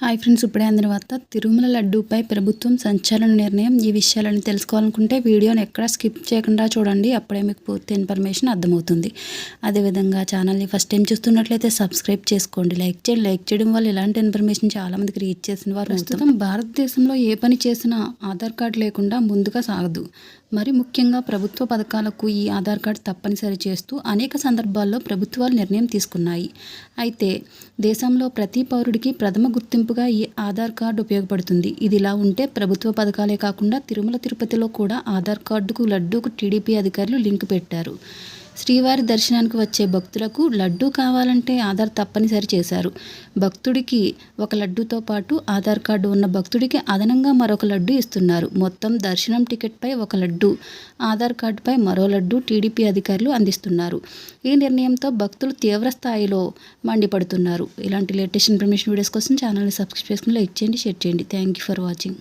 Hi friends ఇప్పుడే అందిన వార్త. తిరుమల లడ్డూపై ప్రభుత్వం సంచలన నిర్ణయం. ఈ విషయాలను తెలుసుకోవాలనుకుంటే వీడియోని ఎక్కడ స్కిప్ చేయకుండా చూడండి. అప్పుడే మీకు పూర్తి ఇన్ఫర్మేషన్ అర్థమవుతుంది. అదేవిధంగా ఛానల్ని ఫస్ట్ టైం చూస్తున్నట్లయితే సబ్స్క్రైబ్ చేసుకోండి. లైక్ చేయండి. లైక్ చేయడం వల్ల ఇలాంటి ఇన్ఫర్మేషన్ చాలామందికి రీచ్ చేసిన వారు ప్రస్తుతం భారతదేశంలో ఏ పని చేసినా ఆధార్ కార్డు లేకుండా ముందుగా సాగదు. మరి ముఖ్యంగా ప్రభుత్వ పథకాలకు ఈ ఆధార్ కార్డు తప్పనిసరి చేస్తూ అనేక సందర్భాల్లో ప్రభుత్వాలు నిర్ణయం తీసుకున్నాయి. అయితే దేశంలో ప్రతి పౌరుడికి ప్రథమ గుర్తింపుగా ఈ ఆధార్ కార్డు ఉపయోగపడుతుంది. ఇది ఇలా ఉంటే ప్రభుత్వ పథకాలే కాకుండా తిరుమల తిరుపతిలో కూడా ఆధార్ కార్డుకు లడ్డూకు టీడీపీ అధికారులు లింక్ పెట్టారు. శ్రీవారి దర్శనానికి వచ్చే భక్తులకు లడ్డూ కావాలంటే ఆధార్ తప్పనిసరి చేశారు. భక్తుడికి ఒక లడ్డూతో పాటు ఆధార్ కార్డు ఉన్న భక్తుడికి అదనంగా మరొక లడ్డు ఇస్తున్నారు. మొత్తం దర్శనం టికెట్పై ఒక లడ్డు ఆధార్ కార్డుపై మరో లడ్డు టీడీపీ అధికారులు అందిస్తున్నారు. ఈ నిర్ణయంతో భక్తులు తీవ్ర స్థాయిలో మండిపడుతున్నారు. ఇలాంటి లేటెస్ట్ ఇన్ఫర్మేషన్ వీడియోస్ కోసం ఛానల్ని సబ్స్క్రైబ్ చేసుకుని లైక్ చేయండి షేర్ చేయండి. Thank you for watching.